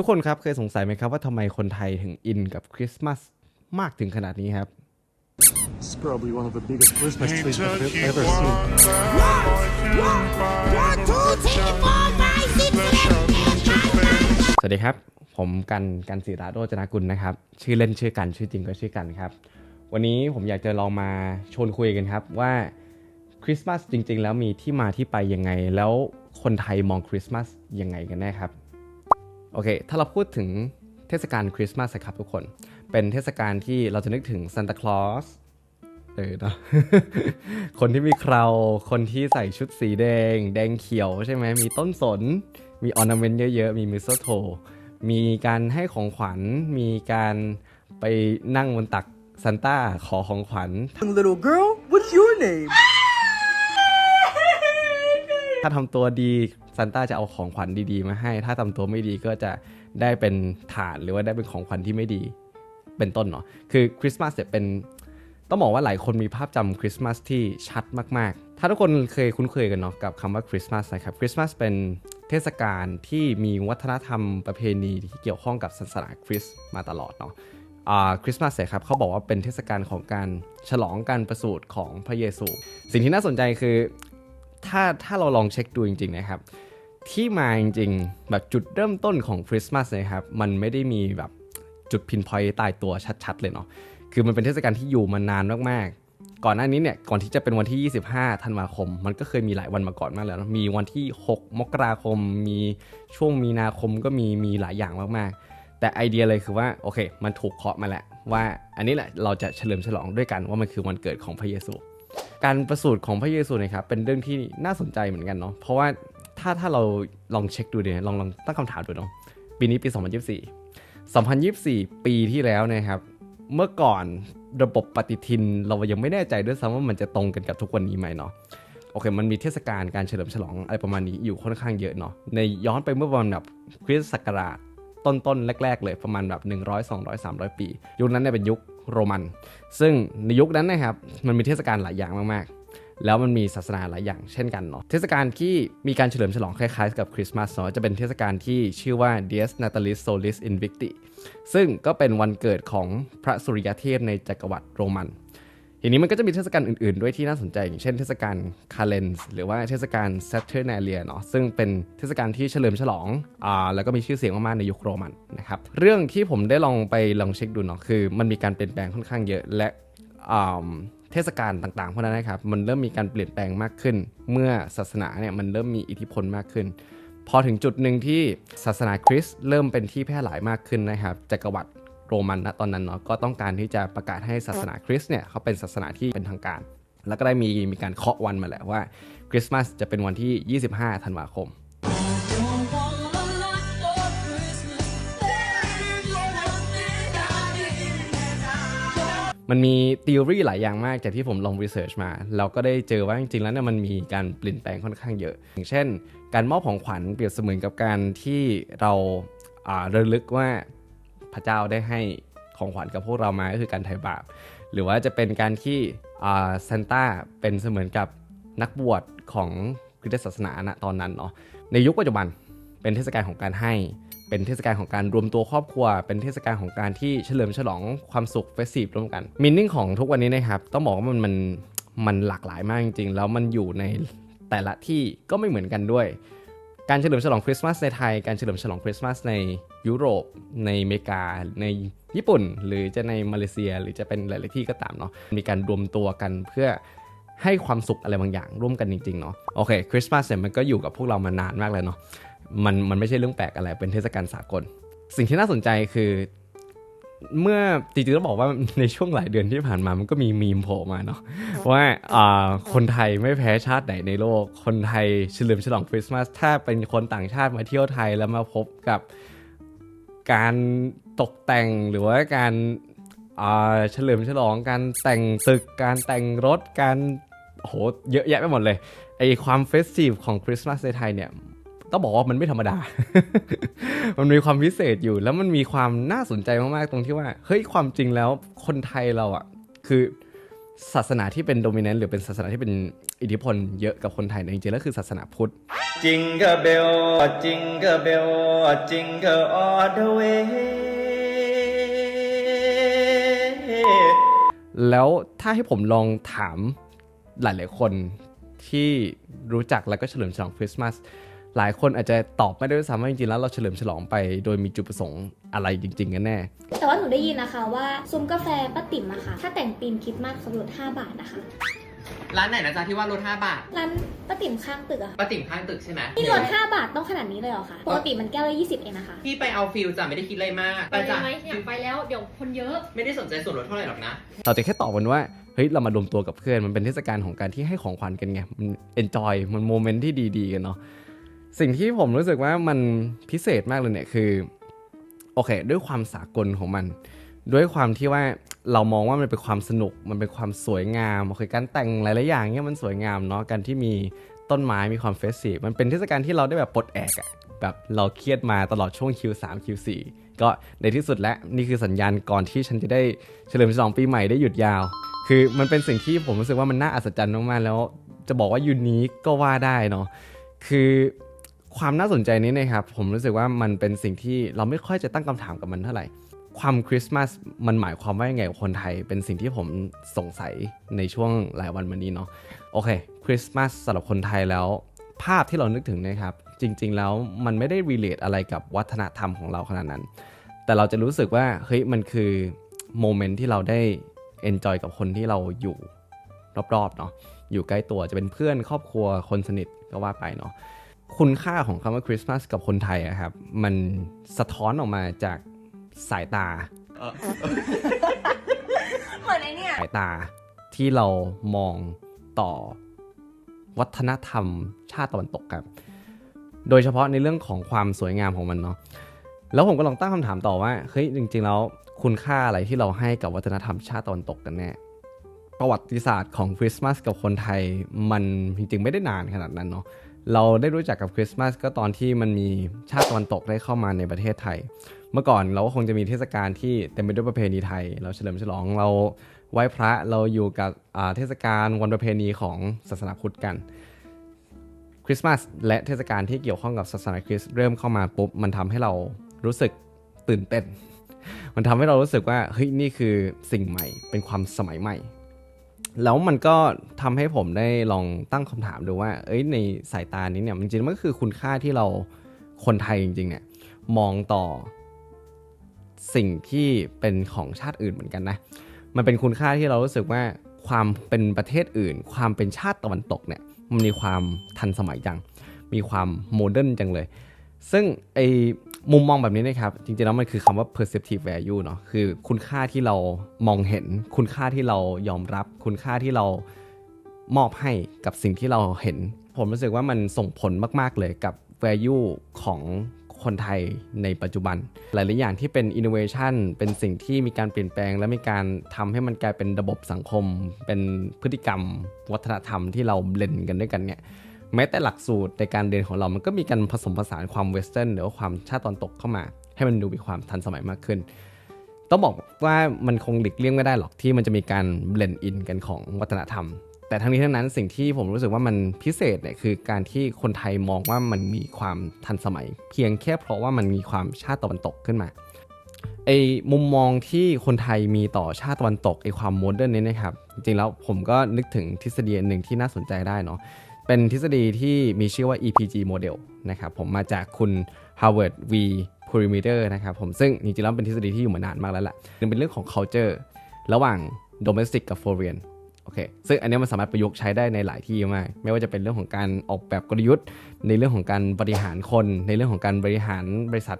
ทุกคนครับเคยสงสัยไหมครับว่าทำไมคนไทยถึงอินกับคริสต์มาสมากถึงขนาดนี้ครับ It's probably one of the biggest Christmas trees I've Kentucky ever seen. One two three four five six seven สวัสดีครับ ผมกันกันศิราโรจนกุลนะครับ ชื่อเล่นชื่อกันชื่อจริงก็ชื่อกันครับ วันนี้ผมอยากจะลองมาชวนคุยกันครับว่าคริสต์มาสจริง ๆ แล้วมีที่มาที่ไปยังไง แล้วคนไทยมองคริสต์มาสยังไงกันแน่ครับโอเค ถ้าเราพูดถึงเทศกาลคริสต์มาสครับทุกคน เป็นเทศกาลที่เราจะนึกถึงซานตาคลอสเออเนาะคนที่มีเคราคนที่ใส่ชุดสีแดง แดงเขียวใช่ไหม มีต้นสน มีออร์นาเมนต์เยอะๆ มีมิสโท มีการให้ของขวัญ มีการไปนั่งบนตักซันต้าขอของขวัญ Little girl, what's your name? ถ้าทำตัวดี ซันต้าจะเอาของขวัญดีๆ มาให้ ถ้าทำตัวไม่ดีก็จะได้เป็นฐานหรือว่าได้เป็นของขวัญที่ไม่ดี เป็นต้นเนาะคือคริสต์มาสเนี่ยเป็นต้องบอกว่าหลายคนมีภาพจำคริสต์มาสที่ชัดมากๆ ถ้าทุกคนเคยคุ้นเคยกันเนาะกับคำว่าคริสต์มาสนะครับคริสต์มาสเป็นเทศกาลที่มีวัฒนธรรมประเพณีที่เกี่ยวข้องกับศาสนาคริสต์มาตลอดเนาะอ่าคริสต์มาสเนี่ยครับเขาบอกว่าเป็นเทศกาลของการฉลองการประสูติของพระเยซู สิ่งที่น่าสนใจคือถ้าถ้าเราลองเช็คดูจริงๆนะครับ ที่มาจริงๆ แบบจุดเริ่มต้นของคริสต์มาสนะครับ มันไม่ได้มีแบบจุดพินพอยต์ตายตัวชัดๆ เลยเนาะ คือมันเป็นเทศกาลที่อยู่มานานมากๆ ก่อนหน้านี้เนี่ย ก่อนที่จะเป็นวันที่ 25 ธันวาคม มันก็เคยมีหลายวันมาก่อนมากแล้ว มีวันที่ 6 มกราคม มีช่วงมีนาคมก็มี มีหลายอย่างมากๆ แต่ไอเดียเลยคือว่า โอเค มันถูกเคาะมาแล้วว่าอันนี้แหละเราจะเฉลิมฉลองด้วยกันว่ามันคือวันเกิดของพระเยซู การประสูติของพระเยซูนะครับเป็นเรื่องที่น่าสนใจเหมือนกันเนาะ เพราะว่า ถ้าถ้าเราลองเช็คดูเนี่ยลองลองตั้งคำถามดูเนาะปีนี้ปี 2024 2024 ปีที่แล้วนะครับ เมื่อก่อนระบบปฏิทินเรายังไม่แน่ใจด้วยซ้ำว่ามันจะตรงกันกับทุกวันนี้ไหมเนาะโอเค มันมีเทศกาลการเฉลิมฉลองอะไรประมาณนี้อยู่ค่อนข้างเยอะเนาะ ในย้อนไปเมื่อประมาณแบบคริสต์ศักราชต้นๆแรก ๆ เลยประมาณแบบ100 200 300 ปี ยุคนั้นเนี่ยเป็นยุคโรมัน ซึ่งในยุคนั้นนะครับมันมีเทศกาลหลายอย่างมากๆ แล้วมันมีศาสนาหลายอย่างเช่นกันเนาะเทศกาลที่มีการเฉลิมฉลองคล้ายๆกับคริสต์มาสเนาะจะเป็นเทศกาลที่ชื่อว่า Dies Natalis Solis Invicti ซึ่งก็เป็นวันเกิดของพระสุริยเทพในจักรวรรดิโรมันทีนี้มันก็จะมีเทศกาลอื่นๆ ด้วยที่น่าสนใจอย่างเช่นเทศกาลคาเลนส์หรือว่าเทศกาล Saturnalia เนาะซึ่งเป็นเทศกาลที่เฉลิมฉลองอ่าแล้วก็มีชื่อเสียงมากๆในยุคโรมันนะครับเรื่องที่ผมได้ลองไปลองเช็คดูเนาะคือ มันมีการเปลี่ยนแปลงค่อนข้างเยอะและอ่า ศกาลต่างๆพวกนั้นนะครับมันเริ่มมีการเปลี่ยนแปลงมากขึ้น เมื่อศาสนาเนี่ยมันเริ่มมีอิทธิพลมากขึ้น พอถึงจุดหนึ่งที่ศาสนาคริสต์เริ่มเป็นที่แพร่หลายมากขึ้นนะครับจักรวรรดิโรมันณตอนนั้นเนาะก็ต้องการที่จะประกาศให้ศาสนาคริสต์เนี่ยเขาเป็นศาสนาที่เป็นทางการ แล้วก็ได้มีมีการเคาะวันมาแหละว่าคริสต์มาสจะเป็นวันที่ 25 ธันวาคม มันมีทีโอรีหลายอย่างมากจากที่ผมลองรีเสิร์ชมา เราก็ได้เจอว่าจริงๆแล้วเนี่ยมันมีการเปลี่ยนแปลงค่อนข้างเยอะ อย่างเช่น การมอบของขวัญเปรียบเสมือนกับการที่เราอ่าระลึกว่าพระเจ้าได้ให้ของขวัญกับพวกเรามาก็คือการไถ่บาป หรือว่าจะเป็นการที่ซานต้าเป็นเสมือนกับนักบวชของคริสตศาสนาณตอนนั้นเนาะในยุคปัจจุบันเป็นเทศกาลของการให้ เป็นเทศกาลของการรวมตัวครอบครัว เป็นเทศกาลของการที่เฉลิมฉลองความสุขเฟสซีฟร่วมกันมินนิ่งของทุกวันนี้นะครับต้องบอกว่ามันมันมันหลากหลายมากจริงๆ แล้วมันอยู่ในแต่ละที่ก็ไม่เหมือนกันด้วย การเฉลิมฉลองคริสต์มาสในไทย การเฉลิมฉลองคริสต์มาสในยุโรป ในอเมริกา ในญี่ปุ่น หรือจะในมาเลเซีย หรือจะเป็นหลาย ๆ ที่ก็ตามเนาะ มีการรวมตัวกันเพื่อให้ความสุขอะไรบางอย่างร่วมกันจริง ๆ เนาะ โอเค คริสต์มาสเนี่ยมันก็อยู่กับพวกเรามานานมากเลยเนาะ มันมันไม่ใช่เรื่องแปลกอะไรเป็นเทศกาลสากล สิ่งที่น่าสนใจคือ เมื่อจริงๆต้องบอกว่าในช่วงหลายเดือนที่ผ่านมามันก็มีมีมโผล่มาเนาะว่าอ่าคนไทยไม่แพ้ชาติไหนในโลก คนไทยเฉลิมฉลองคริสต์มาสถ้าเป็นคนต่างชาติมาเที่ยวไทยแล้วมาพบกับการตกแต่งหรือว่าการอ่าเฉลิมฉลองการแต่งตึกการแต่งรถการโหเยอะแยะไปหมดเลยไอความเฟสซีฟของคริสต์มาสในไทยเนี่ย ต้องบอกว่ามันไม่ธรรมดา มันมีความพิเศษอยู่ แล้วมันมีความน่าสนใจมากๆตรงที่ว่า เฮ้ยความจริงแล้วคนไทยเราอะ คือศาสนาที่เป็นโดมิเนนต์หรือเป็นศาสนาที่เป็นอิทธิพลเยอะกับคนไทยเนี่ยจริงๆแล้วคือศาสนาพุทธ Jingle bell, jingle bell, jingle all the way. แล้วถ้าให้ผมลองถามหลายๆคนที่รู้จักแล้วก็เฉลิมฉลองคริสต์มาส หลายคนอาจจะตอบไม่ได้ด้วยซ้ำว่าจริงๆแล้วเราเฉลิมฉลองไป โดยมีจุดประสงค์อะไรจริง ๆ กันแน่ แต่ว่าหนูได้ยินนะคะว่าซุ้มกาแฟป้าติ๋มอะค่ะ ถ้าแต่งธีมคริดมาสเขาลด5 บาทนะคะ ร้านไหนนะจ๊ะที่ว่าลด5บาทร้านป้าติ๋มข้างตึกอะค่ะป้าติ๋มข้างตึกใช่ไหมนี่ลด5บาทต้องขนาดนี้เลยเหรอคะปกติมันแก้วละ20 เองนะคะ พี่ไปเอาฟิลจ้ะไม่ได้คิดอะไรมากไปไปจ้ะไหมอยากไปแล้วเดี๋ยวคนเยอะ ไม่ได้สนใจส่วนลดเท่าไหร่หรอกนะ เราจะแค่ตอบกันว่าเฮ้ยเรามารวมตัวกับเพื่อนมันเป็นเทศกาลของการที่ให้ของขวัญกันไงมันเอนจอยมันโมเมนต์ที่ดีๆกันเนาะ สิ่งที่ผมรู้สึกว่ามันพิเศษมากเลยเนี่ยคือ โอเค ด้วยความสากลของมัน ด้วยความที่ว่าเรามองว่ามันเป็นความสนุก มันเป็นความสวยงามโอเคการแต่งหลายๆอย่างเนี่ยมันสวยงามเนาะการที่มีต้นไม้มีความเฟสซีฟมันเป็นเทศกาลที่เราได้แบบปลดแอกอะแบบเราเครียดมาตลอดช่วง Q3 Q4 ก็ในที่สุดแล้วนี่คือสัญญาณก่อนที่ฉันจะได้เฉลิมฉลองปีใหม่ได้หยุดยาว คือมันเป็นสิ่งที่ผมรู้สึกว่ามันน่าอัศจรรย์มากๆแล้วจะบอกว่ายูนิคก็ว่าได้เนาะคือ ความน่าสนใจนี้นะครับผมรู้สึกว่ามันเป็นสิ่งที่เราไม่ค่อยจะตั้งคำถามกับมันเท่าไหร่ ความคริสต์มาสมันหมายความว่ายังไงกับคนไทย เป็นสิ่งที่ผมสงสัยในช่วงหลายวันมานี้เนาะโอเคคริสต์มาสสำหรับคนไทยแล้ว ภาพที่เรานึกถึงนะครับ จริง ๆ แล้วมันไม่ได้ relate อะไรกับวัฒนธรรมของเราขนาดนั้น แต่เราจะรู้สึกว่าเฮ้ยมันคือโมเมนต์ที่เราได้ enjoy กับคนที่เราอยู่รอบๆเนาะอยู่ใกล้ตัวจะเป็นเพื่อนครอบครัวคนสนิทก็ว่าไปเนาะ คุณค่าของคำว่าคริสต์มาสกับคนไทยอะครับ มันสะท้อนออกมาจากสายตา เหมือนไอเนี่ย สายตาที่เรามองต่อวัฒนธรรมชาติตะวันตกครับ โดยเฉพาะในเรื่องของความสวยงามของมันเนาะ แล้วผมก็ลองตั้งคำถามต่อว่า เฮ้ย จริง ๆ แล้วคุณค่าอะไรที่เราให้กับวัฒนธรรมชาติตะวันตกกันแน่ ประวัติศาสตร์ของคริสต์มาสกับคนไทยมันจริงๆไม่ได้นานขนาดนั้นเนาะ เราได้รู้จักกับคริสต์มาสก็ตอนที่มันมีชาติตะวันตกได้เข้ามาในประเทศไทย เมื่อก่อนเราก็คงจะมีเทศกาลที่เต็มไปด้วยประเพณีไทย เราเฉลิมฉลองเราไหว้พระเราอยู่กับเทศกาลวันประเพณีของศาสนาพุทธกันคริสต์มาสและเทศกาลที่เกี่ยวข้องกับศาสนาคริสต์เริ่มเข้ามาปุ๊บมันทำให้เรารู้สึกตื่นเต้น มันทำให้เรารู้สึกว่าเฮ้ยนี่คือสิ่งใหม่เป็นความสมัยใหม่ แล้วมันก็ทำให้ผมได้ลองตั้งคำถามดูว่า เอ้ยในสายตานี้เนี่ยจริงๆมันก็คือคุณค่าที่เราคนไทยจริง ๆ เนี่ย มองต่อสิ่งที่เป็นของชาติอื่นเหมือนกันนะ มันเป็นคุณค่าที่เรารู้สึกว่าความเป็นประเทศอื่น ความเป็นชาติตะวันตกเนี่ยมันมีความทันสมัยจัง มีความโมเดิร์นจังเลย ซึ่งไอ มุมมองแบบนี้นะครับ จริงๆแล้วมันคือคำว่า perceptive value เนาะคือคุณค่าที่เรามองเห็น คุณค่าที่เรายอมรับ คุณค่าที่เรามอบให้กับสิ่งที่เราเห็น ผมรู้สึกว่ามันส่งผลมาก ๆ เลยกับ value ของคนไทยในปัจจุบัน หลาย ๆ อย่างที่เป็น innovation เป็นสิ่งที่มีการเปลี่ยนแปลง และมีการทำให้มันกลายเป็นระบบสังคม เป็นพฤติกรรม วัฒนธรรมที่เราเบลนกันด้วยกันเนี่ย แม้แต่หลักสูตรในการเรียนของเรามันก็มีการผสมผสานความเวสเทิร์นหรือว่าความชาติตะวันตกเข้ามา ให้มันดูมีความทันสมัยมากขึ้น ต้องบอกว่ามันคงหลีกเลี่ยงไม่ได้หรอกที่มันจะมีการเบลนด์อินกันของวัฒนธรรม แต่ทั้งนี้ทั้งนั้นสิ่งที่ผมรู้สึกว่ามันพิเศษเนี่ยคือการที่คนไทยมองว่ามันมีความทันสมัย เพียงแค่เพราะว่ามันมีความชาติตะวันตกขึ้นมาไอ้มุมมองที่คนไทยมีต่อชาติตะวันตกไอ้ความโมเดิร์นนี้นะครับจริงๆแล้วผมก็นึกถึงทฤษฎีหนึ่งที่น่าสนใจได้เนาะ เป็นทฤษฎีที่มีชื่อว่า EPG model นะครับผมมาจากคุณ Howard V. Perimeter นะครับผมซึ่งจริงๆแล้วเป็นทฤษฎีที่อยู่มานานมากแล้วแหละมันเป็นเรื่องของ culture ระหว่าง domestic กับ foreign โอเค ซึ่งอันนี้มันสามารถประยุกต์ใช้ได้ในหลายที่มาก ไม่ว่าจะเป็นเรื่องของการออกแบบกลยุทธ์ ในเรื่องของการบริหารคน ในเรื่องของการบริหารบริษัท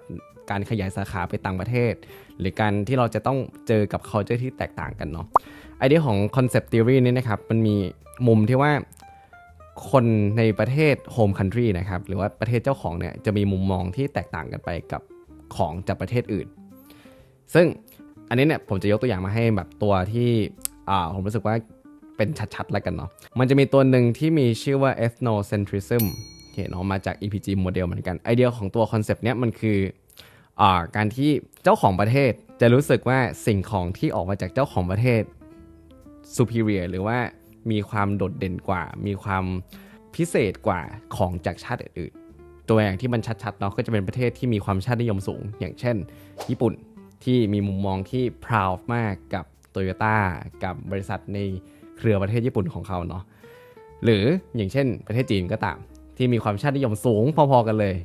การขยายสาขาไปต่างประเทศ หรือการที่เราจะต้องเจอกับ culture ที่แตกต่างกันเนาะ ไอเดียของ concept theory นี่นะครับ มันมีมุมที่ว่า คนในประเทศ home country นะครับ หรือว่าประเทศเจ้าของเนี่ยจะมีมุมมองที่แตกต่างกันไปกับของจากประเทศอื่น ซึ่งอันนี้เนี่ยผมจะยกตัวอย่างมาให้แบบตัวที่อ่าผมรู้สึกว่าเป็นชัดๆ แล้วกันเนาะ มันจะมีตัวหนึ่งที่มีชื่อว่า ethnocentrism เห็นเนาะมาจาก EPG model เหมือนกัน ไอเดียของตัวคอนเซปต์เนี้ยมันคืออ่าการที่เจ้าของประเทศจะรู้สึกว่าสิ่งของที่ออกมาจากเจ้าของประเทศ superior หรือว่า มีความโดดเด่นกว่า มีความพิเศษกว่าของจากชาติอื่นๆ ตัวอย่างที่มันชัดๆเนาะก็จะเป็นประเทศที่มีความชาตินิยมสูง อย่างเช่น ญี่ปุ่นที่มีมุมมองที่ proud มากกับ Toyota กับบริษัทในเครือประเทศญี่ปุ่นของเขาเนาะหรืออย่างเช่น ประเทศจีนก็ตาม ที่มีความชาตินิยมสูงพอๆกันเลย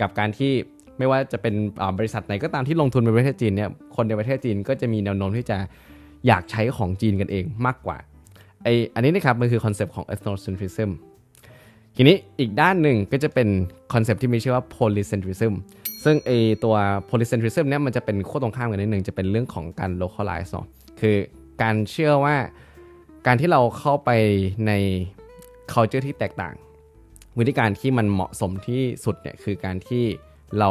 กับการที่ไม่ว่าจะเป็นบริษัทไหนก็ตามที่ลงทุนในประเทศจีนเนี่ยคนในประเทศจีนก็จะมีแนวโน้มที่จะอยากใช้ของจีนกันเองมากกว่า ไออันนี้นะครับมันคือคอนเซปต์ของ ethnocentrism ทีนี้อีกด้านหนึ่งก็จะเป็นคอนเซปต์ที่มีชื่อว่า polycentrism ซึ่งไอตัว polycentrism เนี่ยมันจะเป็นขั้วตรงข้ามกันนิดนึงจะเป็นเรื่องของการ localize เนาะคือการเชื่อว่าการที่เราเข้าไปใน culture ที่แตกต่าง วิธีการที่มันเหมาะสมที่สุดเนี่ยคือการที่เรา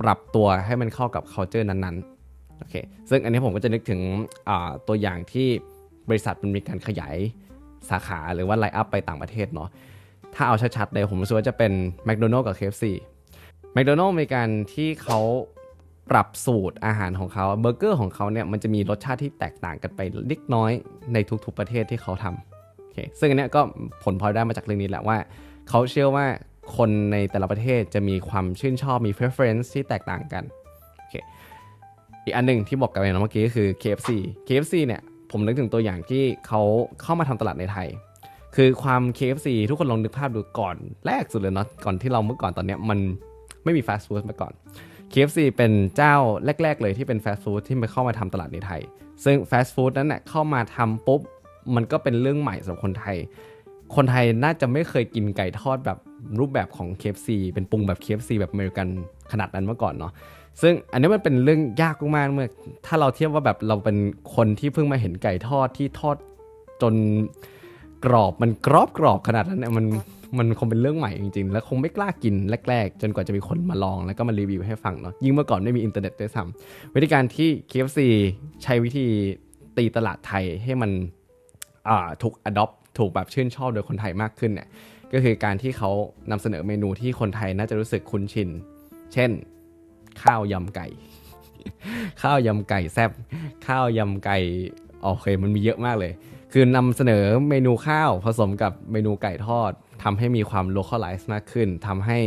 ปรับตัวให้มันเข้ากับ culture นั้นๆโอเคซึ่งอันนี้ผมก็จะนึกถึงตัวอย่างที่ บริษัทมันมีการขยายสาขาหรือว่าไลน์อัพไปต่างประเทศเนาะถ้าเอาชัดๆเลยผมรู้สึกว่าจะเป็น McDonald กับ KFC McDonald มีการที่เขาปรับสูตรอาหารของเขาเบอร์เกอร์ของเขาเนี่ยมันจะมีรสชาติที่แตกต่างกันไปเล็กน้อยในทุกๆประเทศที่เขาทำโอเคซึ่งอันเนี้ยก็ผลพลอยได้มาจากเรื่องนี้แหละว่า เขาเชื่อว่าคนในแต่ละประเทศจะมีความชื่นชอบมี preference ที่แตกต่างกันโอเคอีกอันหนึ่งที่บอกกันไปเมื่อกี้ก็คือ KFC KFC เนี่ย ผมนึกถึงตัวอย่างที่เขาเข้ามาทำตลาดในไทย คือความ KFC ทุกคนลองนึกภาพดูก่อนแรกสุดเลยเนาะก่อนที่เราเมื่อก่อนตอนเนี้ยมันไม่มีฟาสต์ฟู้ดมาก่อน KFC เป็นเจ้าแรก ๆ เลยที่เป็นฟาสต์ฟู้ดที่มาเข้ามาทำตลาดในไทย ซึ่งฟาสต์ฟู้ดนั้นเน่ยเข้ามาทำปุ๊บ มันก็เป็นเรื่องใหม่สำหรับคนไทย คนไทยน่าจะไม่เคยกินไก่ทอดแบบรูปแบบของ KFC เป็นปรุงแบบ KFC แบบอเมริกันขนาดนั้นมาก่อนเนาะ ซึ่งอันนี้มันเป็นเรื่องยากมากเมื่อถ้าเราเทียบว่าแบบเราเป็นคนที่เพิ่งมาเห็นไก่ทอดที่ทอดจนกรอบมันกรอบกรอบขนาดนั้นเนี่ยมันมันคงเป็นเรื่องใหม่จริงๆ แล้วคงไม่กล้ากินแรกๆ จนกว่าจะมีคนมาลองแล้วก็มารีวิวให้ฟังเนาะยิ่งเมื่อก่อนไม่มีอินเทอร์เน็ตด้วยซ้ำวิธีการที่ KFC ใช้วิธีตีตลาดไทยให้มันถูก adopt ถูกแบบชื่นชอบโดยคนไทยมากขึ้นเนี่ยก็คือการที่เขานำเสนอเมนูที่คนไทยน่าจะรู้สึกคุ้นชิน เช่น ข้าวยำไก่ ข้าวยำไก่แซ่บข้าวยำไก่โอเคมันมีเยอะมากเลย คือนำเสนอเมนูข้าวผสมกับเมนูไก่ทอดทำให้มีความ localize มากขึ้นทำให้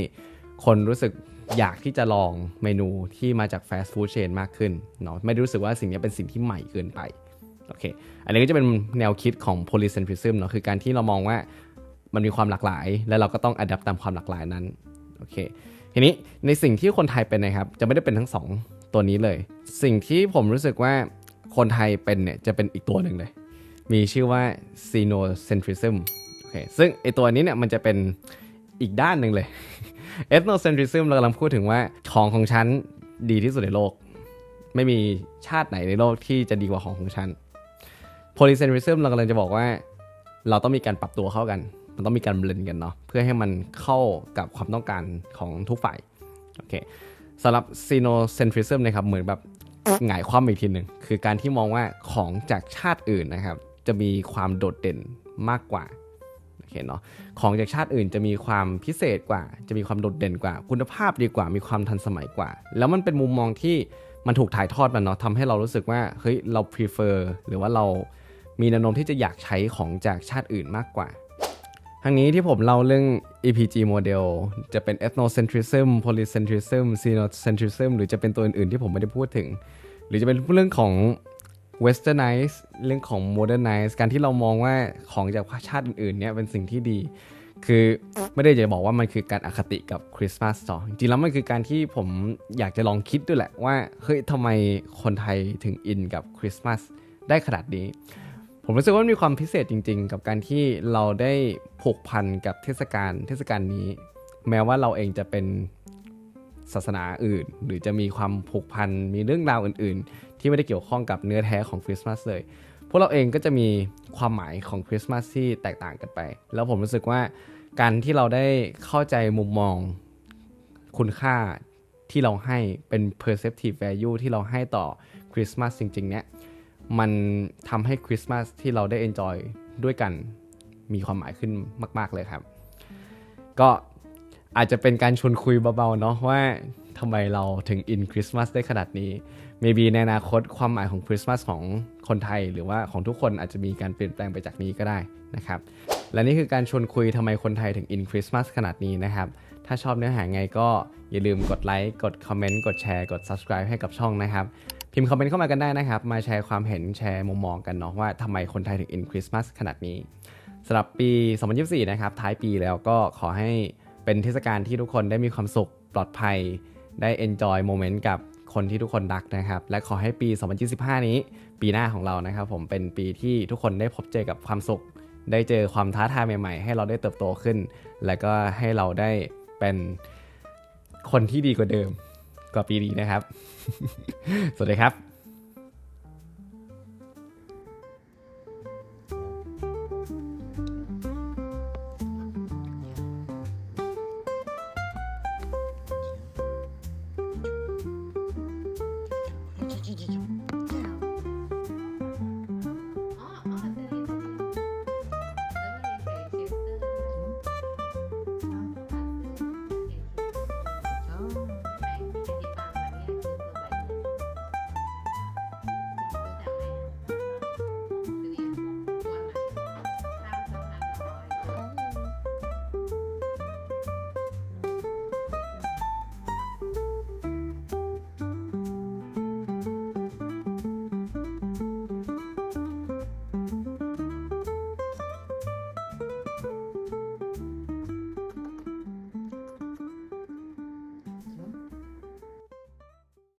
คนรู้สึกอยากที่จะลองเมนูที่มาจาก fast food chain มากขึ้นเนาะไม่ได้รู้สึกว่าสิ่งนี้เป็นสิ่งที่ใหม่เกินไปโอเค อันนี้ก็จะเป็นแนวคิดของ polycentrism เนาะคือการที่เรามองว่ามันมีความหลากหลาย และเราก็ต้อง adapt ตามความหลากหลายนั้นโอเค ทีนี้ในสิ่งที่คนไทยเป็นนะครับ จะไม่ได้เป็นทั้งสองตัวนี้เลย สิ่งที่ผมรู้สึกว่าคนไทยเป็นเนี่ยจะเป็นอีกตัวหนึ่งเลย มีชื่อว่า xenocentrism โอเคซึ่งไอตัวนี้เนี่ยมันจะเป็นอีกด้านหนึ่งเลย ethnocentrism เรากำลังพูดถึงว่าของของฉันดีที่สุดในโลก ไม่มีชาติไหนในโลกที่จะดีกว่าของของฉัน polycentrism เรากำลังจะบอกว่า เราต้องมีการปรับตัวเข้ากัน มันต้องมีการเบลนกันเนาะเพื่อให้มันเข้ากับความต้องการของทุกฝ่ายโอเคสำหรับ xenocentrism นะครับเหมือนแบบหงายความอีกทีหนึ่งคือการที่มองว่าของจากชาติอื่นนะครับ จะมีความโดดเด่นมากกว่าโอเคเนาะของจากชาติอื่นจะมีความพิเศษกว่า จะมีความโดดเด่นกว่า คุณภาพดีกว่า มีความทันสมัยกว่า แล้วมันเป็นมุมมองที่มันถูกถ่ายทอดมาเนาะทำให้เรารู้สึกว่าเฮ้ยเรา prefer หรือว่าเรามีแนวโน้มที่จะอยากใช้ของจากชาติอื่นมากกว่า ทั้งนี้ที่ผมเล่าเรื่อง EPG model จะเป็น ethnocentrism polycentrism xenocentrism หรือจะเป็นตัวอื่นๆที่ผมไม่ได้พูดถึง หรือจะเป็นเรื่องของ westernize เรื่องของ modernize การที่เรามองว่าของจากชาติอื่นๆเนี่ยเป็นสิ่งที่ดี คือไม่ได้จะบอกว่ามันคือการอคติกับคริสต์มาสต่อจริงๆแล้วมันคือการที่ผมอยากจะลองคิดด้วยแหละว่าเฮ้ยทำไมคนไทยถึงอินกับคริสต์มาสได้ขนาดนี้ ผมรู้สึกว่ามีความพิเศษจริง ๆ กับการที่เราได้ผูกพันกับเทศกาลเทศกาลนี้ แม้ว่าเราเองจะเป็นศาสนาอื่น หรือจะมีความผูกพันมีเรื่องราวอื่น ๆ ที่ไม่ได้เกี่ยวข้องกับเนื้อแท้ของคริสต์มาสเลย พวกเราเองก็จะมีความหมายของคริสต์มาสที่แตกต่างกันไป แล้วผมรู้สึกว่าการที่เราได้เข้าใจมุมมองคุณค่าที่เราให้เป็น perceptive value ที่เราให้ต่อคริสต์มาสจริง ๆ เนี่ย มันทำให้คริสต์มาสที่เราได้ enjoy ด้วยกันมีความหมายขึ้นมาก ๆ เลยครับ ก็อาจจะเป็นการชวนคุยเบา ๆ เนาะว่าทำไมเราถึงอินคริสต์มาสได้ขนาดนี้ maybe ในอนาคตความหมายของคริสต์มาสของคนไทย หรือว่าของทุกคนอาจจะมีการเปลี่ยนแปลงไปจากนี้ก็ได้นะครับ และนี่คือการชวนคุยทำไมคนไทยถึงอินคริสต์มาสขนาดนี้นะครับ ถ้าชอบเนื้อหาไงก็อย่าลืมกดไลค์ กดคอมเมนต์ กดแชร์ กด subscribe ให้กับช่องนะครับ พิมพ์คอมเมนต์เข้ามากันได้นะครับ มาแชร์ความเห็นแชร์มุมมองกันเนาะว่าทำไมคนไทยถึงอินคริสต์มาสขนาดนี้สำหรับปี 2024 นะครับ ท้ายปีแล้วก็ขอให้เป็นเทศกาลที่ทุกคนได้มีความสุขปลอดภัย ได้ enjoy moment กับคนที่ทุกคนรักนะครับ และขอให้ปี 2025 นี้ปีหน้าของเรานะครับ ผมเป็นปีที่ทุกคนได้พบเจอกับความสุข ได้เจอความท้าทายใหม่ๆ ให้เราได้เติบโตขึ้น และก็ให้เราได้เป็นคนที่ดีกว่าเดิม กว่าปีนี้นะครับ สวัสดีครับ